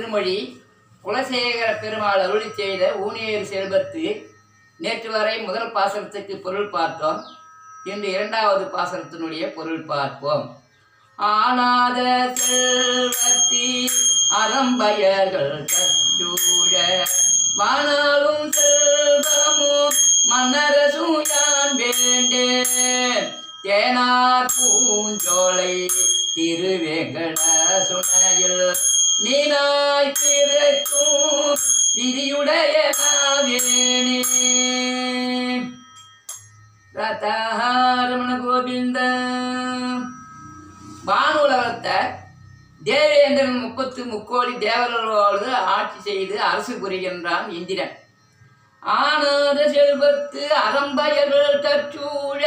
திருமொழி குலசேகர பெருமாள் அருளி செய்த ஊனியர் செல்வத்து நேற்று வரை முதல் பாசனத்துக்கு பொருள் பார்த்தோம். இன்று இரண்டாவது பாசனத்தினுடைய பொருள் பார்ப்போம். ஆனாத செல்வத்தி அறம்பயர்கள் கச்சூழ வானாலும் செல்வமும் மன்னரசும் யான் வேண்டேன்? தேனார் பூஞ்சோலை திருவேங்கட சுனையில் நீனாய் பிறக்கும் விதியுடைய நாவேனே. ரமண கோவிந்த வானுலகத்தை தேவேந்திரன் முப்பத்து முக்கோடி தேவர்களோடு ஆட்சி செய்து அரசு புரிகின்றான் இந்திரன். ஆனாத செல்வத்து அறம்பயர்கள் தச்சூழ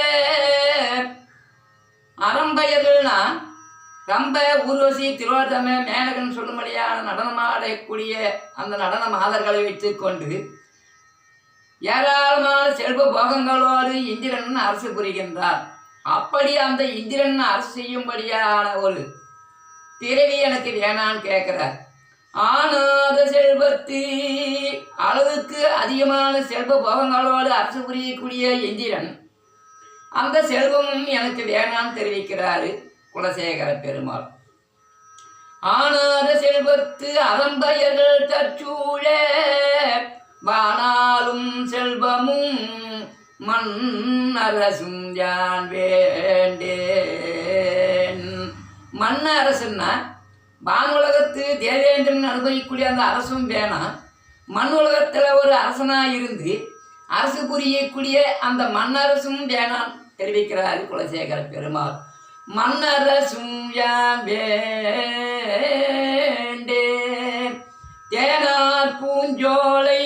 ரொம்ப ஊர்வசி திரோதம மேனகன் சொல்லும்படியான நடனமாடக்கூடிய அந்த நடன மாதர்களை வைத்துக்கொண்டு ஏராளமான செல்வ போகங்களோடு இந்திரன் அரசு புரிகின்றார். அப்படி அந்த இந்திரன் அரசு செய்யும்படியான ஒரு பிறவி எனக்கு வேணான்னு கேட்கிறார். ஆனாத செல்வத்து அளவுக்கு அதிகமான செல்வ போகங்களோடு அரசு புரியக்கூடிய இந்திரன் அந்த செல்வமும் எனக்கு வேணான்னு தெரிவிக்கிறாரு. குலசேகர பெருமாள். ஆனாத செல்வத்து அறம்பயர்கள் தற்சூழ வானாலும் செல்வமும் மன்னரசும் யான் வேண்டேன். மன்ன அரசுன்னா வானுலகத்து தேவேந்திரன் அனுபவிக்கக்கூடிய அந்த அரசும் வேணாம் மண் உலகத்தில் ஒரு அரசனாக இருந்து அரசு புரியக்கூடிய அந்த மன்னரசும் வேணாம் தெரிவிக்கிறார் குலசேகர பெருமாள். மன்னரசும் யான் தேனார் பூஞ்சோலை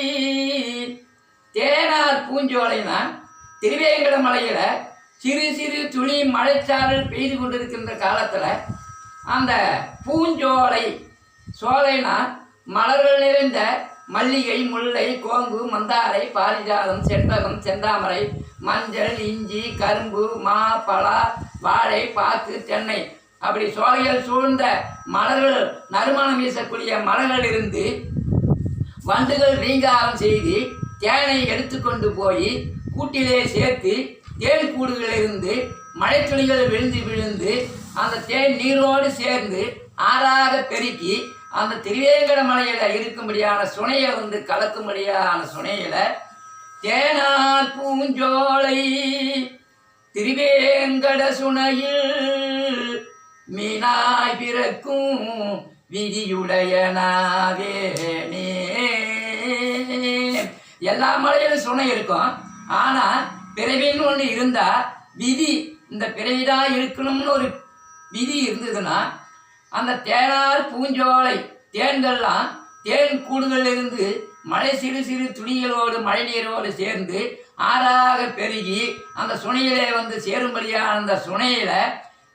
தேனார் பூஞ்சோலைனா திருவேங்கட மலையில் சிறு சிறு துளி மழைச்சாரல் பெய்து கொண்டிருக்கின்ற காலத்தில் அந்த பூஞ்சோலை சோலைனா மலர்கள் நிறைந்த மல்லிகை முல்லை கோங்கு மந்தாரை பாரிஜாதம் செண்பகம் செந்தாமரை மஞ்சள் இஞ்சி கரும்பு மா பலா வாழை பாக்கு தென்னை. அப்படி சோலைகள் சூழ்ந்த மலர்கள் நறுமணம் வீசக்கூடிய மலர்கள் இருந்து வண்டுகள் ரீங்காரம் செய்து தேனை எடுத்துக்கொண்டு போய் கூட்டிலே சேர்த்து தேன் கூடுகளிலிருந்து மழைத்துளிகள் விழுந்து விழுந்து அந்த தேன் நீரோடு சேர்ந்து ஆறாக பெருக்கி அந்த திருவேங்கட மலையில இருக்கும்படியான சுனையை வந்து கலக்கும்படியான சுனையில தேனார் பூஞ்சோலை திருவேங்கட சுனையில் மீனாய் பிறக்கும் விதியுடையனாவேனே எல்லா மலையிலும் சுனை இருக்கும். ஆனா பிறவின்னு ஒன்று இருந்தா விதி இந்த பிறவிதான் இருக்கணும்னு ஒரு விதி இருந்ததுன்னா அந்த தேனார் பூஞ்சோலை தேன்கள்லாம் தேன் கூடுகளில் இருந்து மழை சிறு சிறு துணிகளோடு மழை நீரோடு சேர்ந்து ஆறாக பெருகி அந்த சுனையிலே வந்து சேரும்படியான அந்த சுனையில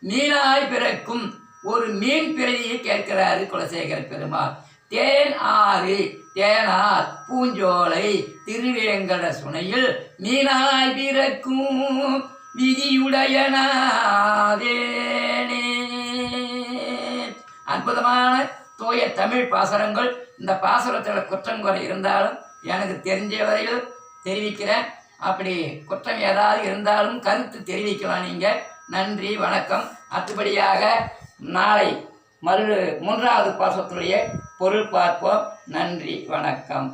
மீனாய் பிறக்கும் ஒரு மீன் பிறவியை கேட்கிறாரு குலசேகர பெருமாள். தேன் ஆறு தேனார் பூஞ்சோலை திருவேங்கட சுனையில் மீனாய் பிறக்கும் விதியுடையனாதேனே. அற்புதமான தூய தமிழ் பாசுரங்கள். இந்த பாசனத்தில் குற்றம் குறை இருந்தாலும் எனக்கு தெரிஞ்ச வரையில் தெரிவிக்கிறேன். அப்படி குற்றம் ஏதாவது இருந்தாலும் கருத்து தெரிவிக்கலாம் நீங்கள் நன்றி வணக்கம். அடுத்தபடியாக நாளை மறு மூன்றாவது பாசத்துடைய பொருள் பார்ப்போம். நன்றி வணக்கம்.